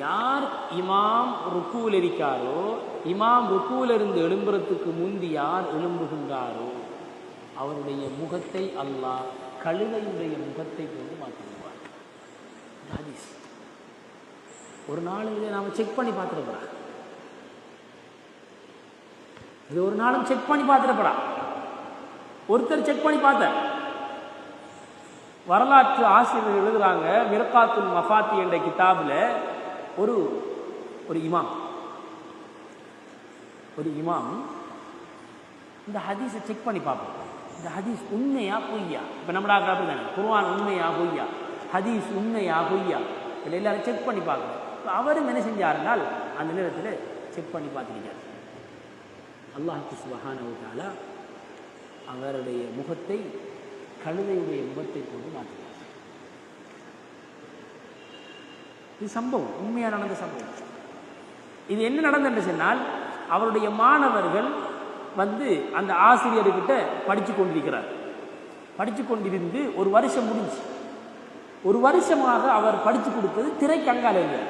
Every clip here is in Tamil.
யார் இமாம் ருக்கூல் இருக்காரோ இமாம் ருக்குவில் இருந்து எழும்புறதுக்கு முந்தி யார் எழும்புகின்றாரோ அவருடைய முகத்தை அல்லாஹ் கழுதையுடைய முகத்தை கொண்டு மாற்றிடுவார் ஹதீஸ் ஒரு நாள் இதை நாம செக் பண்ணி பார்த்துருப்படா இது ஒரு நாளும் செக் பண்ணி பார்த்துருப்படா ஒருத்தர் செக் பண்ணி பார்த்தார். வரலாற்று ஆசிரியர் எழுதுறாங்க மிர்காத்துல் மஃபாத்தி என்ற கிதாபில் ஒரு ஒரு இமாம் ஒரு இமாம் இந்த ஹதீஸை செக் பண்ணி பார்ப்போம். இந்த ஹதீஸ் உண்மையா பொய்யா? இப்போ நம்மளா அப்படி தானே குர்ஆன் உண்மையா பொய்யா? ஹதீஸ் உண்மையா பொய்யா? இதில் எல்லாரும் செக் பண்ணி பார்க்கணும். இப்போ அவரும் என்ன செஞ்சாருனால் அந்த நேரத்தில் செக் பண்ணி பார்த்துருக்காரு அல்லாஹுக்கு சுபஹானஹு தஆலா அவருடைய முகத்தை கழுதையுடைய முகத்தை கொண்டு மாற்றினார் இது சம்பவம் உண்மையாக நடந்த சம்பவம். இது என்ன நடந்தது சொன்னால் அவருடைய மாணவர்கள் வந்து அந்த ஆசிரியர்கிட்ட படித்து கொண்டிருக்கிறார். படித்து கொண்டிருந்து ஒரு வருஷம் முடிஞ்சு. ஒரு வருஷமாக அவர் படித்து கொடுத்தது திரைக்கு அங்கால இல்லை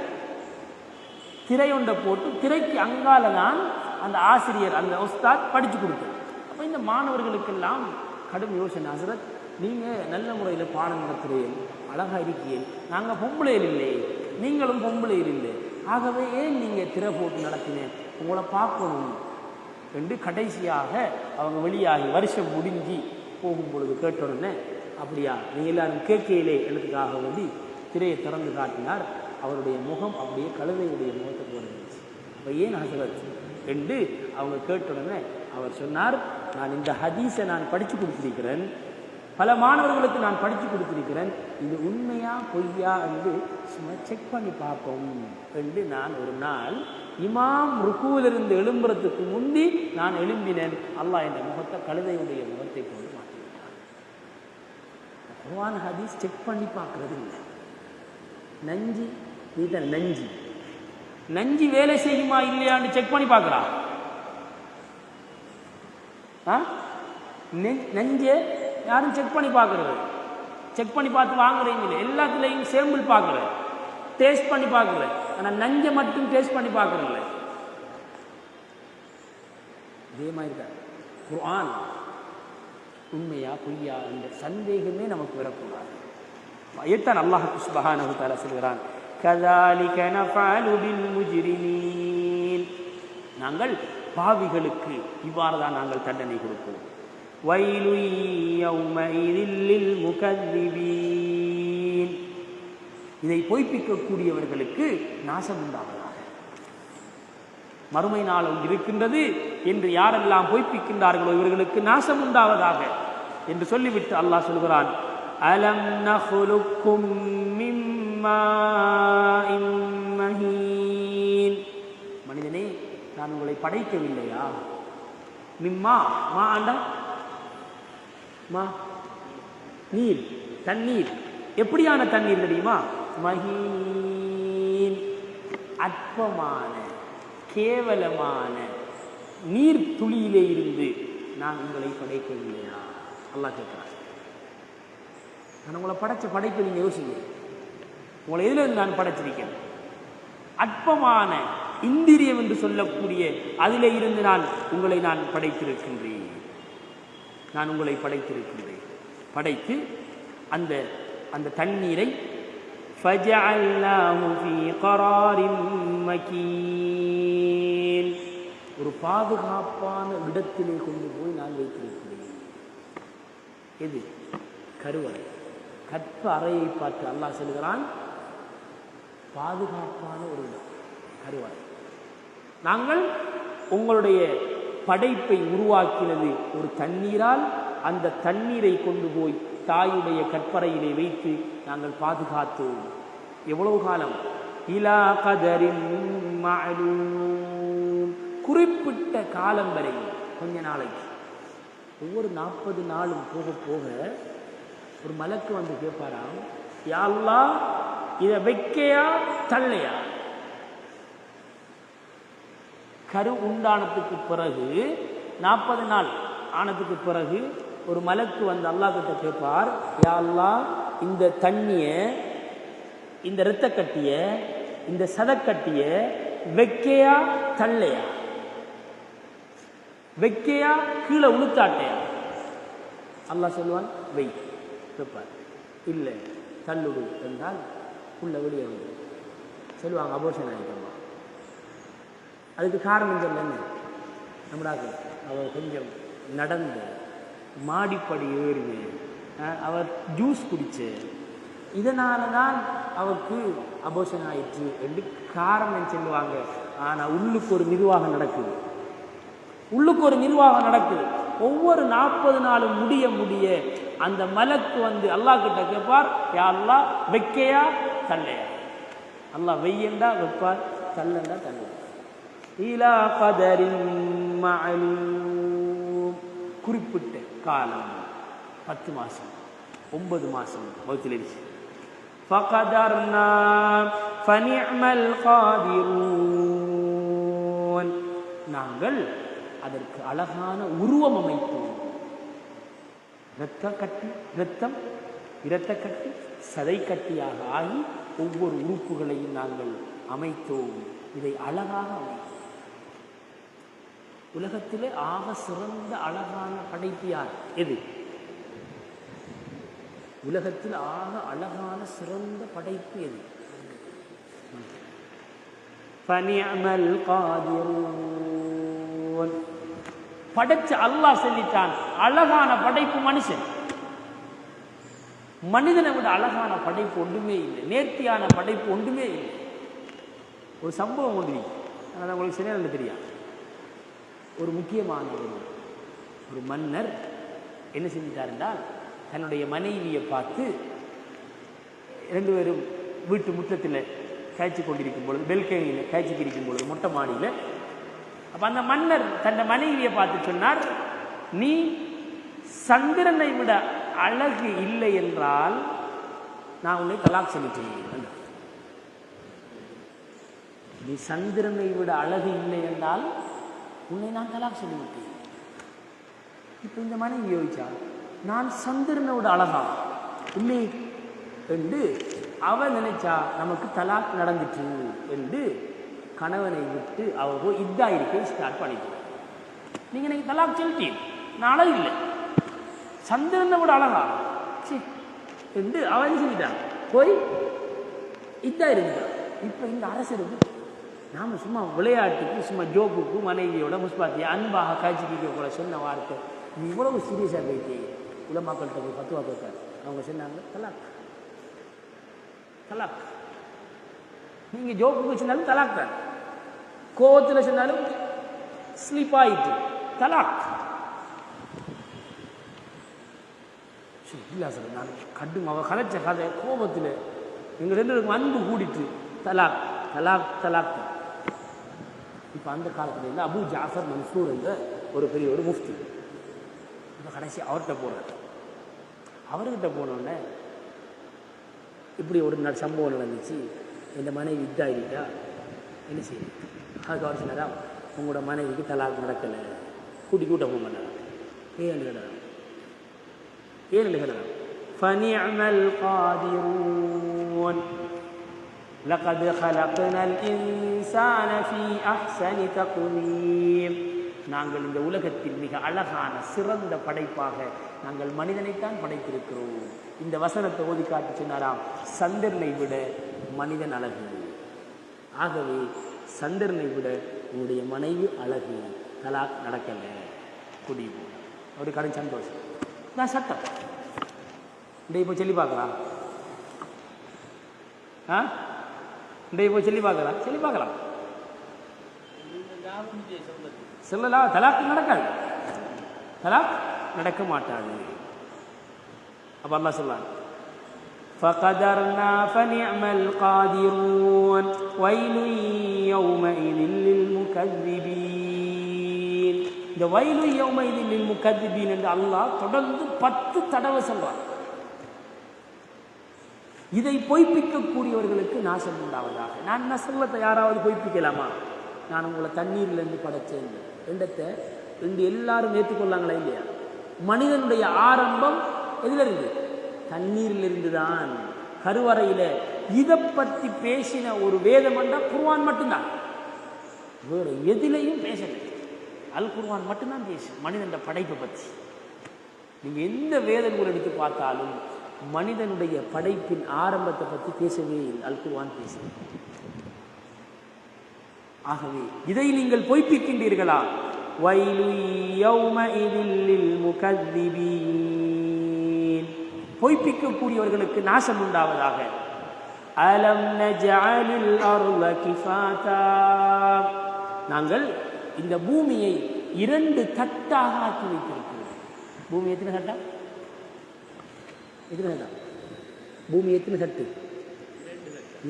திரை ஒன்றை போட்டு திரைக்கு அங்கால தான் அந்த ஆசிரியர் அந்த உஸ்தாத் படித்து கொடுத்தது. அப்போ இந்த மாணவர்களுக்கெல்லாம் கடும் யோசனை. ஹசரத் நீங்கள் நல்ல முறையில் பாடம் நடத்துகிறேன் அழகாக இருக்கீர்கள். நாங்கள் பொம்பளையில் இல்லை. நீங்களும் பொம்பளை இருந்து ஆகவே ஏன் நீங்கள் திரை போட்டு நடத்தினேன்? உங்களை பார்க்கணும். என்று கடைசியாக அவங்க வெளியாகி வருஷம் முடிஞ்சு போகும் பொழுது கேட்ட உடனே அப்படியா நீங்கள் எல்லாரும் கேட்கையிலே எழுத்துக்காக வேண்டி திரையை திறந்து காட்டினார். அவருடைய முகம் அப்படியே கழுதையுடைய முகத்தை போடுச்சு அப்போ ஏன் ஹசரத்? என்று அவங்க கேட்ட உடனே அவர் சொன்னார் நான் இந்த ஹதீஸை நான் படித்து கொடுத்துருக்கிறேன். பல மாணவர்களுக்கு நான் படித்து கொடுத்திருக்கிறேன். இது உண்மையா பொய்யா என்று சும்மா செக் பண்ணி பார்ப்போம் என்று நான் ஒரு நாள் இமாம் ருக்குவிலிருந்து எழும்புறதுக்கு முந்தி நான் எழும்பினேன். அல்லாஹ் என்ற முகத்தை கழுதையுடைய முகத்தை கொண்டு மாற்றிவிட்டான். பகவான் ஹதீஸ் செக் பண்ணி பார்க்கறது இல்லை. நஞ்சி நீதான் நஞ்சி. நஞ்சி வேலை செய்யுமா இல்லையான்னு செக் பண்ணி பார்க்கறா ஆ? யாரும் செக் பண்ணி பார்க்குறது. செக் பண்ணி பார்த்து வாங்குறீங்க இல்லை. எல்லாத்துலேயும் சேம்பிள் பார்க்குறேன் டேஸ்ட் பண்ணி பார்க்குறேன் ஆனால் நஞ்சை மட்டும் டேஸ்ட் பண்ணி பார்க்குறேன்ல இதே மாதிரி தான். குர்ஆன் உண்மையா பொய்யா என்ற சந்தேகமே நமக்கு வரக்கூடாது. எத்தான் அல்லாஹ் சுபஹானஹு தஆலா சொல்கிறான்? கதாலிக நஃபஅலு பில் முஜ்ரிமீன். நாங்கள் பாவிகளுக்கு இவ்வாறு தான் நாங்கள் தண்டனை கொடுப்போம். ويل يومئذ للمكذبين இதை பொய்ப்பிக்கக்கூடியவர்களுக்கு நாசம் உண்டாவதாக மறுமை நாள் இருக்கின்றது என்று யாரெல்லாம் பொய்ப்பிக்கின்றார்களோ இவர்களுக்கு நாசம் உண்டாவதாக என்று சொல்லிவிட்டு அல்லாஹ் சொல்கிறான். அலம் நஹ்லுக்கும் மனிதனே நான் உங்களை படைக்கவில்லையா? மிம்மா மா ஆண்டா மா நீர் தண்ணீர். எப்படியான தண்ணீர் தெரியுமா? மகீன் அற்பமான கேவலமான நீர் துளியிலே இருந்து நான் உங்களை படைக்கவில்லையா? அல்லா கேட்கிறார் நான் உங்களை படைச்ச படைப்பு நீங்க யோசிங்க. உங்களை எதுல இருந்து நான் படைச்சிருக்கேன்? அற்பமான இந்திரியம் என்று சொல்லக்கூடிய அதிலே இருந்து நான் உங்களை நான் படைத்திருக்கின்றேன். நான் உங்களை படைத்திருக்கின்றேன். படைத்து அந்த அந்த தண்ணீரை ஒரு பாதுகாப்பான இடத்திலே கொண்டு போய் நான் வைத்திருக்கிறேன். எது? கருவறை. கற்ப அறையை பார்த்து அல்லாஹ் செல்கிறான் பாதுகாப்பான ஒரு இடம் கருவறை. நாங்கள் உங்களுடைய படைப்பை உருவாக்கினது ஒரு தண்ணீரால் அந்த தண்ணீரை கொண்டு போய் தாயுடைய கற்பறையிலே வைத்து நாங்கள் பாதுகாத்தோம். எவ்வளவு காலம்? இலா கதரின் குறிப்பிட்ட காலம் வரை கொஞ்ச நாளைக்கு. ஒவ்வொரு நாற்பது நாளும் போக போக ஒரு மலக்கு வந்து கேட்பாராம் யா இதை வைக்கையா தள்ளையா? கரு உண்டானத்துக்கு பிறகு நாற்பது நாள் ஆனதுக்கு பிறகு ஒரு மலக்கு வந்து அல்லாஹ் கிட்ட கேட்பார் யா இந்த தண்ணிய இந்த இரத்த கட்டிய இந்த சதக்கட்டிய வெக்கையா தள்ளையா? வெக்கையா கீழே உளுத்தாட்டையா? அல்லாஹ் சொல்லுவான் வெய் கேட்பார். இல்லை தள்ளுடு என்றால் உள்ள வெளியே வந்து சொல்லுவாங்க அபோஷன் ஆகிட்டோம் அதுக்கு காரணம் சொல்லுங்க நம்மடாக்கு அவர் கொஞ்சம் நடந்து மாடிப்படி ஏறுது அவர் ஜூஸ் குடிச்சு இதனால தான் அவருக்கு அபோஷன் ஆயிடுச்சு என்று காரணம் சொல்லுவாங்க. ஆனால் உள்ளுக்கு ஒரு நிர்வாகம் நடக்குது. உள்ளுக்கு ஒரு நிர்வாகம் நடக்குது. ஒவ்வொரு நாற்பது நாளும் முடிய முடிய அந்த மலக்கு வந்து அல்லாஹ் கிட்ட கேட்பார் யாருலாம் வெக்கையா தள்ளையா? அல்லாஹ் வெய்யண்டா வைப்பார் தள்ளண்டா தள்ள ஈலா கதரின் மஅலூம் குறிப்பிட்ட காலம் பத்து மாசம் ஒன்பது மாசம் வகுத்திலிருச்சு فقدرنا فنعم القادرون நாங்கள் அதற்கு அழகான உருவம் அமைத்தோம் இரத்த கட்டி இரத்தம் இரத்த கட்டி சதை கட்டியாக ஆகி ஒவ்வொரு உறுப்புகளையும் நாங்கள் அமைத்தோம் இதை அழகாக அமைத்தோம் உலகத்திலே ஆக சிறந்த அழகான படைப்பு யார்? எது? உலகத்தில் ஆக அழகான சிறந்த படைப்பு எது? பனியமல் காதிரோன். படைச்சு அல்லாஹ் சொல்லிட்டான் அழகான படைப்பு மனுஷன். மனிதனை விட அழகான படைப்பு ஒன்றுமே இல்லை. நேர்த்தியான படைப்பு ஒன்றுமே இல்லை. ஒரு சம்பவம் ஒன்று அதனால் உங்களுக்கு சரியான தெரியாது. ஒரு முக்கியமான ஒரு ஒரு மன்னர் என்ன செஞ்சிட்டார் என்றால் தன்னுடைய மனைவியை பார்த்து ரெண்டு பேரும் வீட்டு முற்றத்தில் காய்ச்சி கொண்டிருக்கும் பொழுது பெல்கனியில் காய்ச்சி கிடைக்கும் பொழுது மொட்டை மாடியில் அப்போ அந்த மன்னர் தன் மனைவியை பார்த்து சொன்னார் நீ சந்திரனை விட அழகு இல்லை என்றால் நான் உன்னை தலாக் சொல்லிட்டேன் நீ சந்திரனை விட அழகு இல்லை என்றால் உன்னை நான் தலாக் சொல்லிவிட்டேன். இப்போ இந்த மனைவி யோசிச்சா நான் சந்திரனோட அழகா? இல்லை என்று அவ நினைச்சா நமக்கு தலாக் நடந்துச்சு என்று கணவனை விட்டு அவ போய் இதா இருக்கை ஸ்டார்ட் பண்ணிட்டு நீங்க எனக்கு தலாக் சொல்லிட்டீங்க நான் அழகு இல்லை சந்திரனை விட அழகா? ச்சீ என்று அவன் சொல்லிட்டான் போய் இதா இருந்தான் இப்போ இந்த அரசருக்கு நாம சும்மா விளையாட்டுக்கு சும்மா ஜோக்குக்கு மனைவியோட முஸ்பாத்தியை அன்பாக காய்ச்சிக்க கூட சொன்ன வார்த்தை. நீ இவ்வளவு சீரியஸாக போயிட்டே உலமாக்கள்கிட்ட போய் பத்துவா கேட்காரு அவங்க சொன்னாங்க தலாக். தலாக். நீங்கள் ஜோக்கு சொன்னாலும் தலாக் தான். கோவத்தில் சொன்னாலும் ஸ்லீப் ஆயிட்டு. தலாக். இல்லை சார் நான் கடும் அவள் கலைச்ச கதை கோபத்தில் எங்கள் ரெண்டு அன்பு கூடிட்டு தலாக் தலாக் தலாக். இப்போ அந்த காலத்தில் இருந்து அபு ஜாஃபர் மன்சூர் என்ற ஒரு பெரிய ஒரு முஃப்தி. இப்போ கடைசி அவர்கிட்ட போகிறார் அவர்கிட்ட போனோடனே இப்படி ஒரு நட சம்பவம் நடந்துச்சு. இந்த மனைவி இதாகிட்டா என்ன செய்யுது அதுக்கு அவர் சொன்னதான் உங்களோட மனைவிக்கு தலாக் நடக்கலை. கூட்டி கூட்ட போக மாட்டாங்க ஏன் கேட்டாங்க ஏன் கேட்டாங்க ஃபனியமல் காதிரூன் لقد خلقنا الإنسان في أحسن تقويم நாங்கள் இந்த உலகத்தில் மிக அழகான சிறந்த படைப்பாக நாங்கள் மனிதனைத்தான் படைத்திருக்கிறோம் இந்த வசனத்தை ஓதி காட்டி சொன்னாராம் சந்திரனை விட மனிதன் அழகு ஆகவே சந்திரனை விட உன்னுடைய மனைவி அழகு தலாக் நடக்கல குடி ஒரு கடன் சந்தோஷம் நான் சட்டம் இன்றைய இப்போ சொல்லி பார்க்கலாம் ஆ இன்றைய இப்போ சொல்லி பார்க்கலாம் சொல்லி பார்க்கலாம் சொல்லலாம் தலாக் நடக்காது தலாக் நடக்க மாட்டாது அப்ப அல்லாஹ் சொல்றான் فقدرنا فنعم القادرون ويل يومئذ للمكذبين இந்த வயலு யௌமைதின் லில் முகத்திபீன் என்று அல்லாஹ் தொடர்ந்து பத்து தடவை சொல்றான் இதை பொய்ப்பிக்கக்கூடியவர்களுக்கு நாசம் உண்டாவதாக நான் நசல்லத்தை யாராவது பொய்ப்பிக்கலாமா? நான் உங்களை தண்ணீர்லேருந்து படைச்சேன் ரெண்டத்தை ரெண்டு எல்லாரும் ஏற்றுக்கொள்ளாங்களா இல்லையா? மனிதனுடைய ஆரம்பம் எதிலிருந்து? தண்ணீரிலிருந்து தான் கருவறையில் இதை பற்றி பேசின ஒரு வேதம் என்றால் குருவான் மட்டும்தான். வேறு எதிலையும் பேசலை. அல் குருவான் மட்டும்தான் பேசு மனிதன் படைப்பை பற்றி. நீங்கள் எந்த வேத எடுத்து பார்த்தாலும் மனிதனுடைய படைப்பின் ஆரம்பத்தை பற்றி பேசவே அல்குவான் பேசுகிறேன் ஆகவே இதை நீங்கள் பொய்ப்பிக்கின்றீர்களா? பொய்ப்பிக்கக்கூடியவர்களுக்கு நாசம் உண்டாவதாக. அலம் நாங்கள் இந்த பூமியை இரண்டு தட்டாக ஆக்கி வைத்திருக்கிறோம். பூமி எத்தனை தட்டா? எத்தனை தட்டா பூமி எத்தனை தட்டு?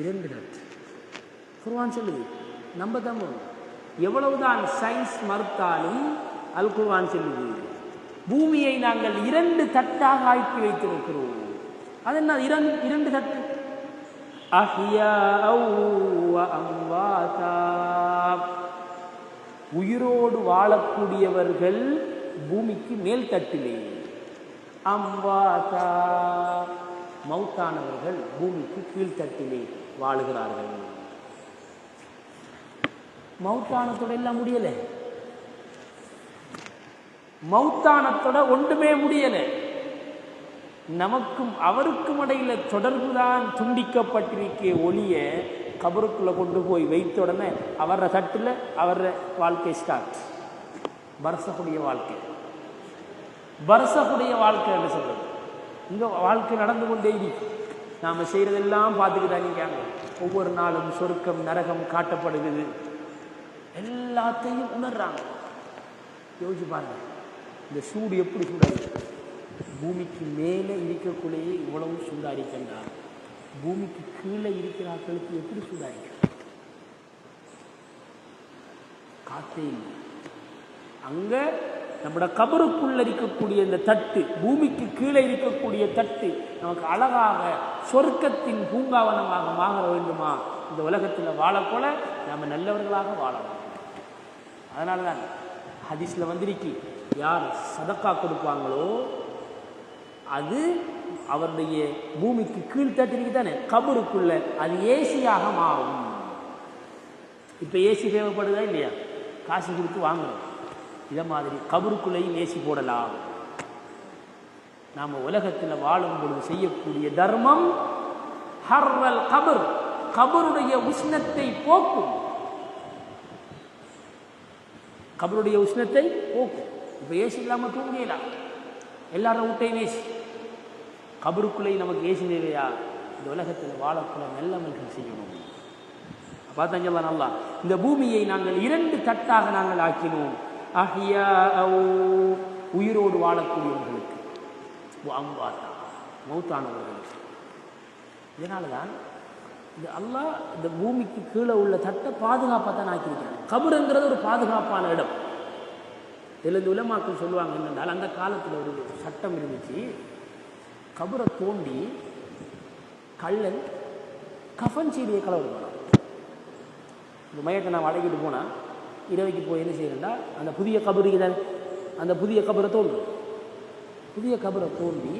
இரண்டு தட்டு. குர்வான் சொல்லுது நம்ப தான் எவ்வளவுதான் சயின்ஸ் மறுத்தாலும் அல் குர்வான் சொல்லுது பூமியை நாங்கள் இரண்டு தட்டாக ஆக்கி வைத்திருக்கிறோம். அது என்ன இரண்டு இரண்டு தட்டு? உயிரோடு வாழக்கூடியவர்கள் பூமிக்கு மேல் தட்டிலே. அம்பாசா. மௌத்தானவர்கள் பூமிக்கு கீழ்த்தட்டிலே வாழுகிறார்கள். மௌத்தானத்தோட எல்லாம் முடியல? மௌத்தானத்தோட ஒன்றுமே முடியல. நமக்கும் அவருக்கும் இடையில தொடர்புதான் துண்டிக்கப்பட்டிருக்க ஒளிய கபருக்குள்ள கொண்டு போய் வைத்த உடனே அவர தட்டில் அவர வாழ்க்கை ஸ்டார்ட் வருஷக்கூடிய வாழ்க்கை. வருஷக்குடைய வாழ்க்கை என்று சொல்றது. இந்த வாழ்க்கை நடந்து கொண்டே இருக்கு. நாம செய்யறதெல்லாம் பார்த்துக்கிட்டா நீங்க ஒவ்வொரு நாளும் சொருக்கம் நரகம் காட்டப்படுகிறது. எல்லாத்தையும் உணர்றாங்க. யோசிச்சு பாருங்க. இந்த சூடு எப்படி சூடாது பூமிக்கு மேலே இருக்கக்குள்ளேயே இவ்வளவு சூடாரிக்கின்றார் பூமிக்கு கீழே இருக்கிற ஆட்களுக்கு எப்படி சூடாயிருக்கு? காத்தே இல்லை. அங்க நம்மட கபருக்குள்ள இருக்கக்கூடிய இந்த தட்டு பூமிக்கு கீழே இருக்கக்கூடிய தட்டு நமக்கு அழகாக சொர்க்கத்தின் பூங்காவனமாக மாற வேண்டுமா? இந்த உலகத்தில் வாழப்போல நம்ம நல்லவர்களாக வாழணும் அதனால தான் ஹதீஸில் வந்திருக்கு யார் சதக்கா கொடுப்பாங்களோ அது அவருடைய பூமிக்கு கீழ்த்தட்டிருக்கு தானே கபருக்குள்ள அது ஏசியாக மாறும். இப்போ ஏசி தேவைப்படுதா இல்லையா? காசு கொடுத்து வாங்குறோம் இதை மாதிரி கபருக்குள்ளேயும் ஏசி போடலாம். நாம் உலகத்தில் வாழும் பொழுது செய்யக்கூடிய தர்மம் ஹர்வல் கபர் கபருடைய உஷ்ணத்தை போக்கும். கபருடைய உஷ்ணத்தை போக்கும். இப்போ ஏசி இல்லாமல் தூங்கலாம் எல்லாரும் விட்டையும் ஏசி கபருக்குள்ளே நமக்கு ஏசி தேவையா இந்த உலகத்தில் வாழக்குள்ள நல்லவர்கள் செய்யணும். பார்த்தாங்களா நல்லா இந்த பூமியை நாங்கள் இரண்டு தட்டாக நாங்கள் ஆக்கினோம். அஹ்யா உயிரோடு வாழக்கூடியவர்களுக்கு. அம்பாத்தா. மௌத்தானவர்களுக்கு. இதனால தான் இந்த அல்லாஹ் இந்த பூமிக்கு கீழே உள்ள தட்டை பாதுகாப்பாக தான் ஆக்கியிருக்கிறான் கபருங்கிறது ஒரு பாதுகாப்பான இடம். தெலுங்கு உலமாக்கள் சொல்லுவாங்க என்னென்றால் அந்த காலத்தில் ஒரு சட்டம் இருந்துச்சு. கபரை தோண்டி கள்ளன் கஃன் செய்தியை கலவரம் இந்த மையத்தை நான் அடக்கிட்டு போனால் இரவைக்கு போய் என்ன செய்யறேன்டா அந்த புதிய கபருக்கு அந்த புதிய கபரை தோன்றும் புதிய கபரை தோண்டி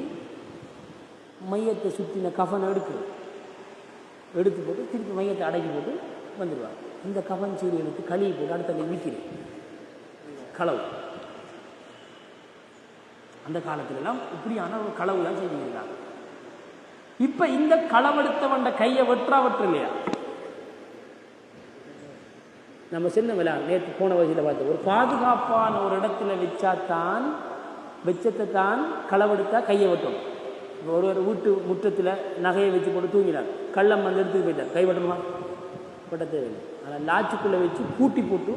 மையத்தை சுற்றின கஃனை எடுக்கு. எடுத்து போட்டு திருப்பி மையத்தை அடக்கி போட்டு வந்துடுவார் இந்த கஃன் சீடி எடுத்து கழுவி போட்டு அடுத்த விற்கிறேன் களவு. அந்த காலத்திலெல்லாம் இப்படியான ஒரு களவுலாம் செஞ்சுருக்காங்க இப்போ இந்த களவெடுத்தவண்ட கையை வெற்றா வெற்று இல்லையா? நம்ம சின்ன விழா நேற்று போன வயசில் பார்த்தோம் ஒரு பாதுகாப்பான ஒரு இடத்துல வச்சாத்தான் வெச்சத்தை தான் களவெடுத்தா கையை வெட்டும். இப்போ ஒரு ஒரு வீட்டு முற்றத்தில் நகையை வச்சு போட்டு தூங்கினார். கள்ளம் வந்து எடுத்துட்டு போயிட்டார். கை வெட்டணுமா? வெட்ட தேவையில்லை. ஆனால் லாச்சுக்குள்ளே வச்சு பூட்டி போட்டு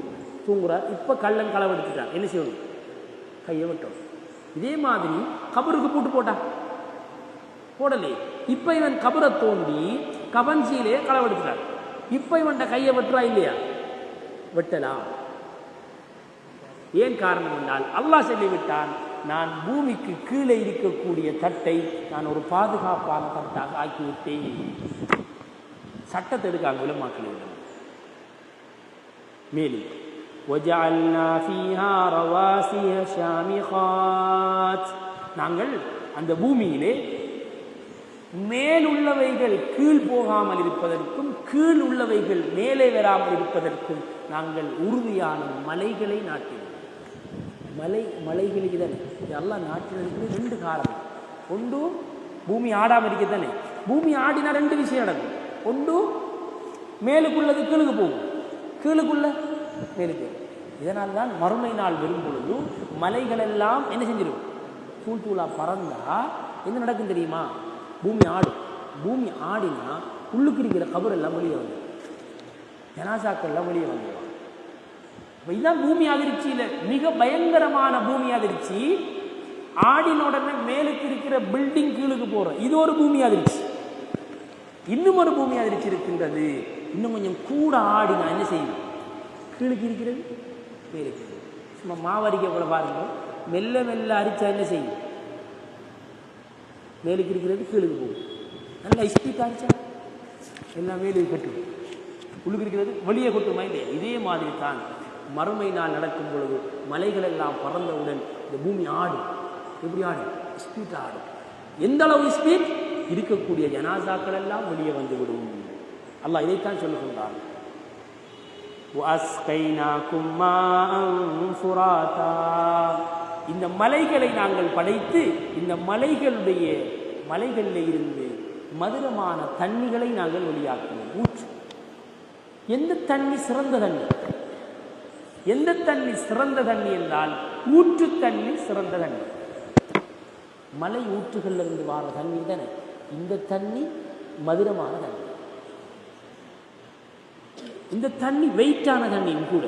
தூங்குறார். இப்போ கள்ளன் களவெடுத்துட்டார் என்ன செய்யணும்? கையை வெட்டும். இதே மாதிரி கபருக்கு பூட்டு போட்டான் போடலை. இப்போ இவன் கபரை தோண்டி கவன்சியிலே களவெடுத்துட்டார் இப்போ இவன்கிட்ட கையை வெட்டுறா இல்லையா? வெட்டலாம் ஏன் காரணம் என்றால் அல்லாஹ் சொல்லிவிட்டான் நான் பூமிக்கு கீழே இருக்கக்கூடிய தட்டை நான் ஒரு பாதுகாப்பான தட்டாக ஆக்கிவிட்டேன் சட்டத்தை எடுக்காங்க உலமாக்களிடம் மேலும் وَجَعَلْنَا فِيهَا رَوَاسِيَ شَامِخَاتٍ நாங்கள் அந்த பூமியிலே மேல் உள்ளவைகள் கீழ் போகாமல் இருப்பதற்கும் கீழ் உள்ளவைகள் மேலே வராமல் இருப்பதற்கும் நாங்கள் உறுதியான மலைகளை நாட்டினோம். மலை மலைகளுக்கு தானே. இதெல்லாம் நாட்டினதுக்கு ரெண்டு காரணம். ஒன்று பூமி ஆடாமல் இருக்க தானே. பூமி ஆடினா ரெண்டு விஷயம் நடக்கும். ஒன்று மேலுக்குள்ளது கீழுக்கு போகும். கீழுக்குள்ள மேலுக்கு. இதனால் தான் மறுமை நாள் வரும் பொழுது மலைகள் எல்லாம் என்ன செஞ்சிடும் தூள் தூளாக பறந்தா என்ன நடக்கும் தெரியுமா? பூமி ஆடும். பூமி ஆடினா உள்ளுக்கு இருக்கிற கபர் எல்லாம் வெளியே வந்து ஜனாசாக்கள் எல்லாம் வெளியே வந்துடுவாங்க இதுதான் பூமி அதிர்ச்சியில மிக பயங்கரமான பூமி அதிர்ச்சி. ஆடின உடனே மேலுக்கு இருக்கிற பில்டிங் கீழுக்கு போறோம். இது ஒரு பூமி அதிர்ச்சி. இன்னும் ஒரு பூமி அதிர்ச்சி இருக்கின்றது. இன்னும் கொஞ்சம் கூட ஆடி நான் என்ன செய்வேன்? கீழுக்கு இருக்கிறது மேலுக்கு சும்மா மாவரிக்க கூட பாருங்க. மெல்ல மெல்ல அரிச்சா என்ன செய்யும்? மேலுக்கு இருக்கிறது கீழுக்கு போகும். நல்லா ஸ்பீட் அரிச்சா? எல்லாம் மேலுக்கு கட்டும் உள்ளுக்கு இருக்கிறது வெளியே கொட்டுமா இல்லையா? இதே மாதிரி தான் மறுமை நாள் நடக்கும் பொழுது மலைகள் எல்லாம் பறந்தவுடன் இந்த பூமி ஆடும் எப்படி ஆடும் ஸ்பீட் ஆடும் எந்த அளவு ஸ்பீட் இருக்கக்கூடிய ஜனாசாக்கள் எல்லாம் வெளியே வந்து விடும் அல்லாஹ் இதைத்தான் சொல்லுகின்றான் இந்த மலைகளை நாங்கள் படைத்து இந்த மலைகளுடைய மலைகளில் இருந்து மதுரமான தண்ணிகளை நாங்கள் வெளியாக்குவோம் ஊற்று. எந்த தண்ணி? சிறந்த தண்ணி. எந்த தண்ணி சிறந்த தண்ணி என்றால் ஊற்று தண்ணி சிறந்த தண்ணி. மலை ஊற்றுகள்ல இருந்து வார தண்ணி தானே? இந்த தண்ணி மதுரமான தண்ணி. இந்த தண்ணி வெயிட்டான தண்ணியும் கூட.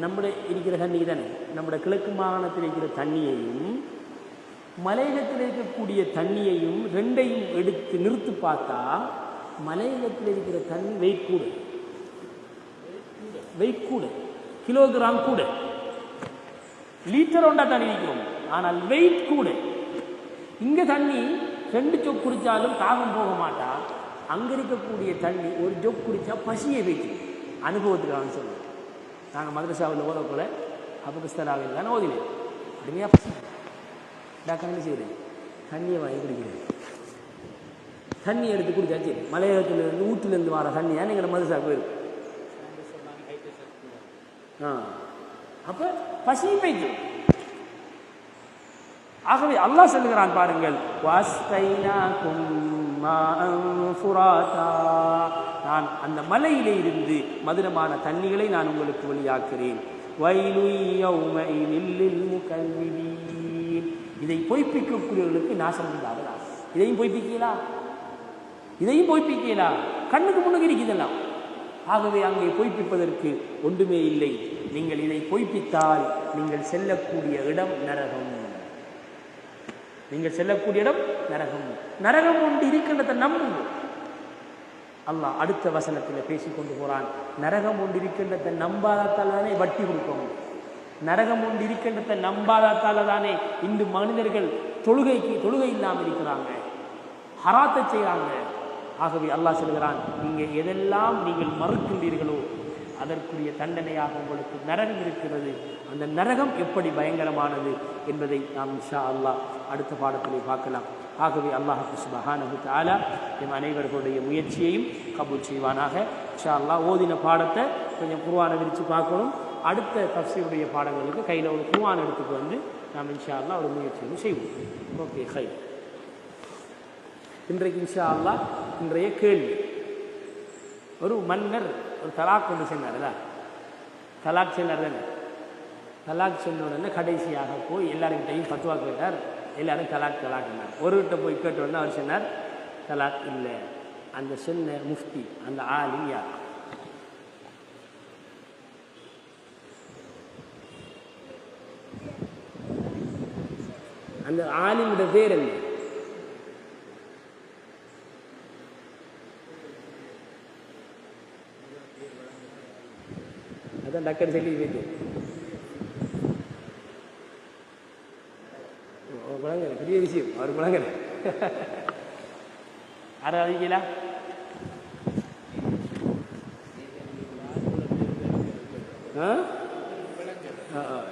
நம்முடைய இருக்கிற தண்ணி தானே? நம்முடைய கிழக்கு மாகாணத்தில் இருக்கிற தண்ணியையும் மலையகத்தில் இருக்கக்கூடிய தண்ணியையும் ரெண்டையும் எடுத்து நிறுத்து பார்த்தா மலையகத்தில் இருக்கிற தண்ணி வெயிட் கூட வெயிட் கூட கிலோகிராம் கூட. லீட்டர் ஒன்றா தண்ணி நிற்கிறோம். ஆனால் வெயிட் கூட. இங்க தண்ணி ரெண்டு சொக் குடிச்சாலும் தாகம் போக மாட்டா. அங்க இருக்கக்கூடிய தண்ணி ஒரு ஜொக் குடிச்சா பசியை வைக்கும் அனுபவத்துக்காக சொல்லுவோம் நாங்கள் மதரசாவில் ஓதக்குள்ள அபுகஸ்தலாவில் தானே ஓதினேன். அருமையாக பசி. டாக்டர் என்ன செய்கிறேன் தண்ணியை வாங்கி குடிக்கிறேன் தண்ணி எடுத்து குடிச்சாச்சு. மலையகத்துலேருந்து ஊற்றுலேருந்து வர தண்ணி தான் எங்களை மதுசாக்கு போயிருக்கு அப்போ பசி வைக்கும் ஆகவே அல்லாஹ் சொல்லுகிறான் பாருங்கள் வாஸ்தைனா மாஅன் நான் அந்த மலையிலே இருந்து மதுரமான தண்ணிகளை நான் உங்களுக்கு வெளியாக்குறேன். "வயலு யௌமஇதில் லில் முகல்லிபீன்." இதை பொய்ப்பிக்கக்கூடியவர்களுக்கு நாசம் உண்டாகலாம். இதையும் பொய்ப்பிக்கலா இதையும் பொய்ப்பிக்கலா கண்ணுக்கு முன்னுக்கு இருக்குதெல்லாம் ஆகவே அங்கே பொய்ப்பிப்பதற்கு ஒன்றுமே இல்லை. நீங்கள் இதை பொய்ப்பித்தால் நீங்கள் செல்லக்கூடிய இடம் நரகம். நீங்கள் செல்லக்கூடிய இடம் நரகம். நரகம் ஒன்று இருக்கின்றதை நம்புங்க அல்லாஹ் அடுத்த வசனத்தில் பேசி கொண்டு போறான். நரகம் ஒன்று இருக்கின்றதை நம்பாதத்தால் தானே வட்டி கொடுக்கணும் நரகம் ஒன்று இருக்கின்றதை நம்பாதத்தால தானே இன்று மனிதர்கள் தொழுகைக்கு தொழுகை இல்லாமல் இருக்கிறாங்க. ஹராத்தை செய்கிறாங்க ஆகவே அல்லாஹ் சொல்கிறான் நீங்கள் எதெல்லாம் நீங்கள் மறுக்கின்றீர்களோ அதற்குரிய தண்டனையாக உங்களுக்கு நரகம் இருக்கிறது. அந்த நரகம் எப்படி பயங்கரமானது என்பதை நாம் இன்ஷா அல்லாஹ் அடுத்த பாடத்திலே பார்க்கலாம். ஆகவே அல்லாஹ் சுபஹானஹு தாலா எம் அனைவர்களுடைய முயற்சியையும் கபூல் செய்வானாக. இன்ஷா அல்லாஹ் ஓதின பாடத்தை கொஞ்சம் குருவான விரித்து பார்க்கணும். அடுத்த தப்சியுடைய பாடங்களுக்கு கையில் ஒரு குருவான் எடுத்துக்கு வந்து நாம் இன்ஷா அல்லா ஒரு முயற்சியும் செய்வோம். ஓகே ஹை இன்றைக்கு இன்ஷா அல்லாஹ் இன்றைய கேள்வி. ஒரு மன்னர் தலாக் ஒன்று சொன்னார்ல? தலாக் சென்னார் தானே? தலாக் சொன்ன உடனே கடைசியாக போய் எல்லாருக்கிட்டையும் பத்துவா கேட்டார். எல்லாரும் தலாக் தலாக்னார் ஒருகிட்ட போய் கேட்ட உடனே அவர் சொன்னார் தலாக் இல்லை. அந்த சொன்ன முஃப்தி அந்த ஆலி யார்? அந்த ஆலிமுடைய பேர் என்ன அதான் டக்கர் சொல்லி போயிட்டு குழந்தை பெரிய விஷயம். அவர் குழந்தை யாரும் அறிவிக்கலா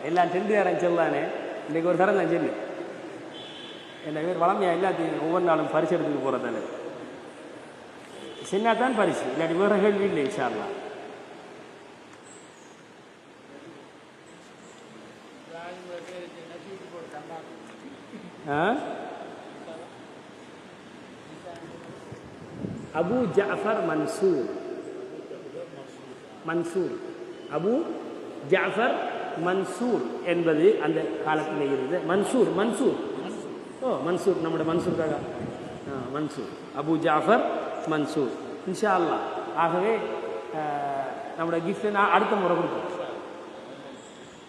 எல்லாம் டென்ட் யாரும் சொல்லானே. இன்னைக்கு ஒரு தரம் நான் சொல்லு என்ன பேர் வளமையா எல்லாத்தையும் ஒவ்வொரு நாளும் பரிசு எடுத்துட்டு போகிறதானே சின்னா தான் பரிசு. இல்லாட்டி வேற கேள்வி இல்லை இன்ஷால்லா அபு ஜாஃபர் மன்சூர் மன்சூர் அபு ஜாஃபர் மன்சூர் என்பது அந்த காலத்தில் இருந்த மன்சூர் மன்சூர் ஓ மன்சூர் நம்முடைய மன்சூர் தாங்க ஆ மன்சூர் அபு ஜாஃபர் மன்சூர் இன்ஷா அல்லா ஆகவே அஹ், நம்முடைய கிஃப்ட்டை நான் அடுத்த முறை கொடுப்போம்.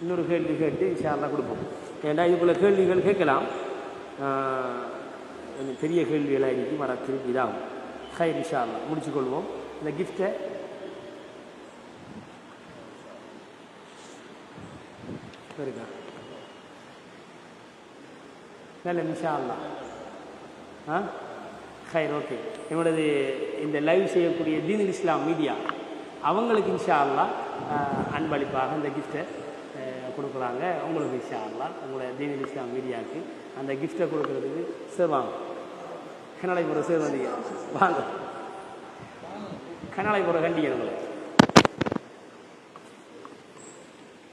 இன்னொரு கேள்வி கேட்டு இன்ஷா அல்லா கொடுப்போம். ஏன்னா இதுக்குள்ள கேள்விகள் கேட்கலாம்? பெரிய கேள்விகளாக இருக்கு வர திருப்பி இதாகும். ஹை நிஷா அல்லாஹ் முடிச்சுக்கொள்வோம். இந்த கிஃப்ட்டை இருக்கா நல்ல இன்ஷா அல்லா ஆ ஹைர் ஓகே. என்னோடது இந்த லைவ் செய்யக்கூடிய தீன் இஸ்லாம் மீடியா அவங்களுக்கு இன்ஷா அல்லா அன்பளிப்பாக இந்த கிஃப்ட்டை கொடுக்குறாங்க உங்களுக்கு இன்ஷா உங்களை உங்களோட தீன் இஸ்லாம் மீடியாவுக்கு அந்த கிஃப்ட்டை கொடுக்கறதுக்கு சார் வாங்க கனடாய்புரம் சார் வந்தீங்க வாங்க கனடாய்புரம் கண்டிங்க உங்களை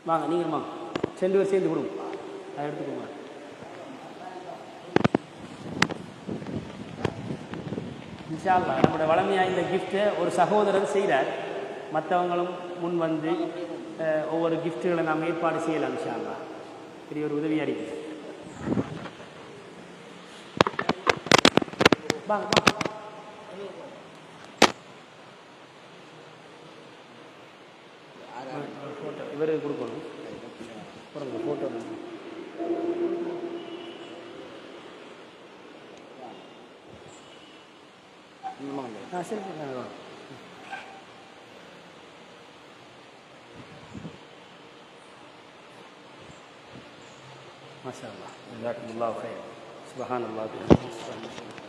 வாங்க நீங்கள் வாங்க. ரெண்டு பேர் சேர்ந்து கொடுங்க. அதை எடுத்துக்கோங்க. இன்ஷா நம்முடைய வளமையாக இந்த கிஃப்ட்டை ஒரு சகோதரர் செய்கிறார் மற்றவங்களும் முன் வந்து ஒவ்வொரு கிஃப்ட்டுகளை நாம் ஏற்பாடு செய்யலாம் இன்ஷா பெரிய ஒரு உதவியாக இருக்குது வாங்க வாங்க. ஃபோட்டோ இவருக்கு கொடுக்கணும். பாருங்க ஃபோட்டோ ஆ சரி شاء الله جزاكم الله خير. سبحان الله. وبحمده